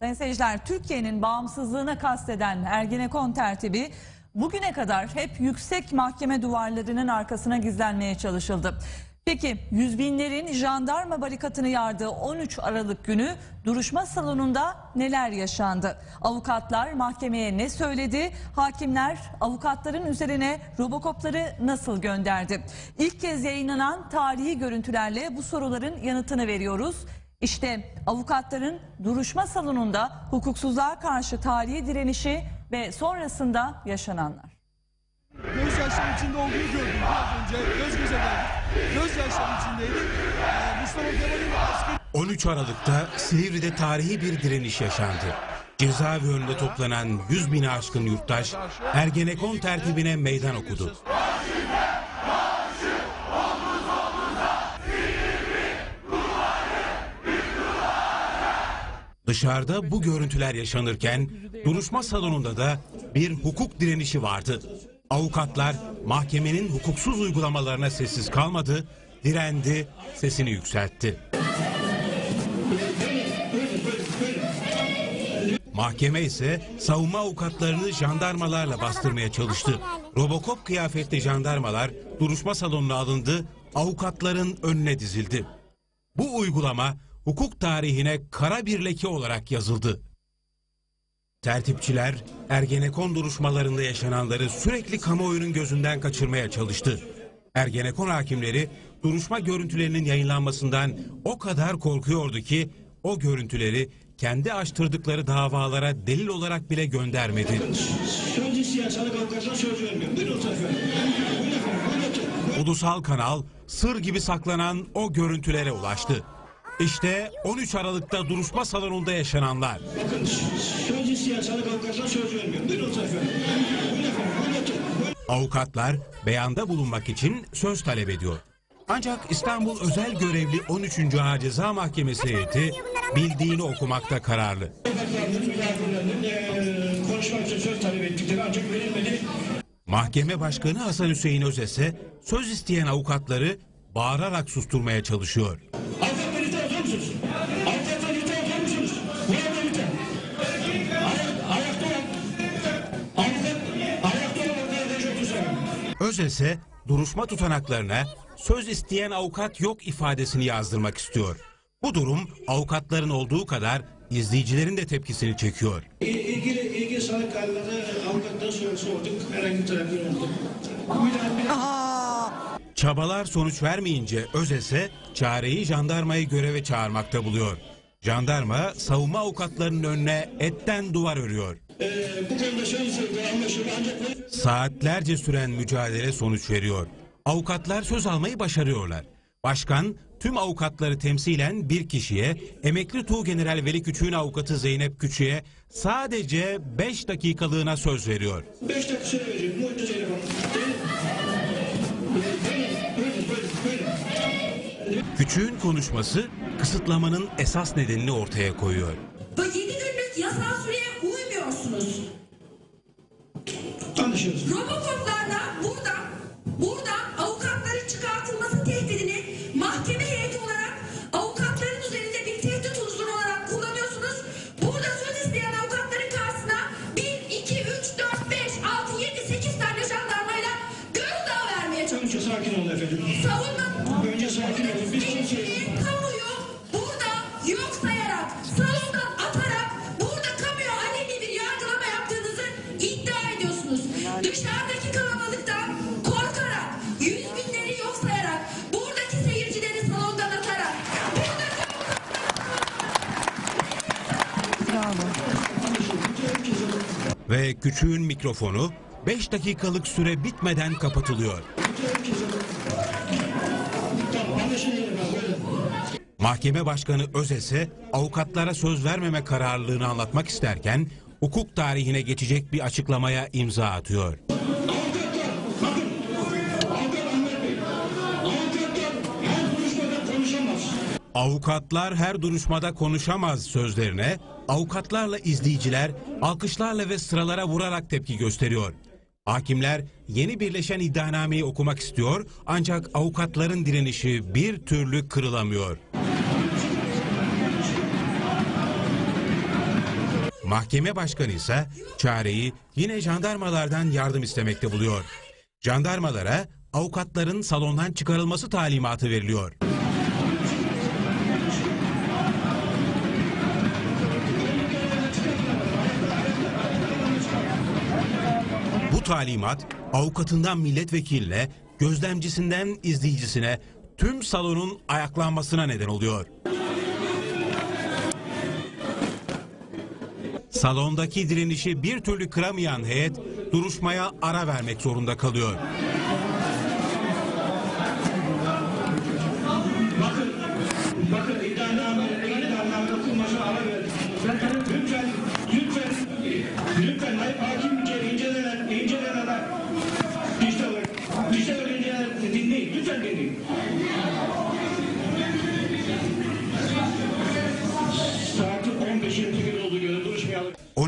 Sayın seyirciler, Türkiye'nin bağımsızlığına kasteden Ergenekon tertibi bugüne kadar hep yüksek mahkeme duvarlarının arkasına gizlenmeye çalışıldı. Peki yüz binlerin jandarma barikatını yardığı 13 Aralık günü duruşma salonunda neler yaşandı? Avukatlar mahkemeye ne söyledi? Hakimler avukatların üzerine robokopları nasıl gönderdi? İlk kez yayınlanan tarihi görüntülerle bu soruların yanıtını veriyoruz. İşte avukatların duruşma salonunda hukuksuzluğa karşı tarihi direnişi ve sonrasında yaşananlar. Gözyaşları içinde olduğunu gördüm biraz önce. Göz göze geldik. Gözyaşları içindeydi. Ee, Mustafa Kemal'in askeri 13 Aralık'ta Silivri'de tarihi bir direniş yaşandı. Cezaevi önünde toplanan 100 bini aşkın yurttaş Ergenekon tertibine meydan okudu. Dışarıda bu görüntüler yaşanırken duruşma salonunda da bir hukuk direnişi vardı. Avukatlar mahkemenin hukuksuz uygulamalarına sessiz kalmadı, direndi, sesini yükseltti. Mahkeme ise savunma avukatlarını jandarmalarla bastırmaya çalıştı. Robokop kıyafetli jandarmalar duruşma salonuna alındı, avukatların önüne dizildi. Bu uygulama hukuk tarihine kara bir leke olarak yazıldı. Tertipçiler Ergenekon duruşmalarında yaşananları sürekli kamuoyunun gözünden kaçırmaya çalıştı. Ergenekon hakimleri duruşma görüntülerinin yayınlanmasından o kadar korkuyordu ki o görüntüleri kendi açtırdıkları davalara delil olarak bile göndermedi. Söz isteyen sanık avukatına söz vermiyor. Buyurun efendim. Buyurun efendim. Anlatın. Ulusal kanal sır gibi saklanan o görüntülere ulaştı. İşte 13 Aralık'ta duruşma salonunda yaşananlar. Bakın söz isteyen sanık avukatına söz vermiyor. Buyurun efendim. Avukatlar beyanda bulunmak için söz talep ediyor. Ancak İstanbul Özel Görevli 13. Ağır Ceza Mahkemesi heyeti bildiğini okumakta kararlı. Konuşmak için söz talep ettikleri ancak verilmedi. Mahkeme Başkanı Hasan Hüseyin Özese söz isteyen avukatları bağırarak susturmaya çalışıyor. Özese duruşma tutanaklarına söz isteyen avukat yok ifadesini yazdırmak istiyor. Bu durum avukatların olduğu kadar izleyicilerin de tepkisini çekiyor. İlgili, ilgili sanık kararları avukatlara sorduk. Herhangi bir talep olmadı. Bir daha, bir Çabalar sonuç vermeyince Özese çareyi jandarmayı göreve çağırmakta buluyor. Jandarma savunma avukatlarının önüne etten duvar örüyor. Bu konuda şöyle söyledi anlaşıldı ancak Saatlerce süren mücadele sonuç veriyor. Avukatlar söz almayı başarıyorlar. Başkan tüm avukatları temsilen bir kişiye, emekli Tuğgeneral Veli Küçük'ün avukatı Zeynep Küçük'e sadece 5 dakikalığına söz veriyor. 5 dakika süre vereceğim. Buyurun Zeynep Hanım. Buyurun, buyurun, buyurun. Küçük'ün konuşması kısıtlamanın esas nedenini ortaya koyuyor. Bu 7 günlük yasal süreye uymuyorsunuz. Anlaşıldı. Robokoplarla burada, burada avukatların çıkartılması tehdidini mahkeme heyeti olarak avukatların üzerinde bir tehdit unsuru olarak kullanıyorsunuz. Burada söz isteyen avukatların karşısına 1, 2, 3, 4, 5, 6, 7, 8 tane jandarmayla gözdağı vermeye çalışıyorsunuz. Önce sakin olun efendim. Savunma Önce sakin olun. Biz kimseyi... Kamuyu burada yok Dışarıdaki kalabalıktan korkarak, yüz binleri yok sayarak, buradaki seyircileri salondan atarak, buradaki Ve Küçük'ün mikrofonu 5 dakikalık süre bitmeden kapatılıyor. Mahkeme Başkanı Özese avukatlara söz vermeme kararlılığını anlatmak isterken hukuk tarihine geçecek bir açıklamaya imza atıyor. Avukatlar her duruşmada konuşamaz sözlerine avukatlarla izleyiciler alkışlarla ve sıralara vurarak tepki gösteriyor. Hakimler yeni birleşen iddianameyi okumak istiyor ancak avukatların direnişi bir türlü kırılamıyor. Mahkeme başkanı ise çareyi yine jandarmalardan yardım istemekte buluyor. Jandarmalara avukatların salondan çıkarılması talimatı veriliyor. Bu talimat avukatından milletvekiline, gözlemcisinden izleyicisine tüm salonun ayaklanmasına neden oluyor. Salondaki direnişi bir türlü kıramayan heyet duruşmaya ara vermek zorunda kalıyor.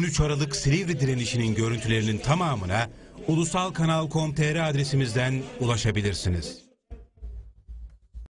13 Aralık Silivri direnişinin görüntülerinin tamamına ulusalkanal.com.tr adresimizden ulaşabilirsiniz.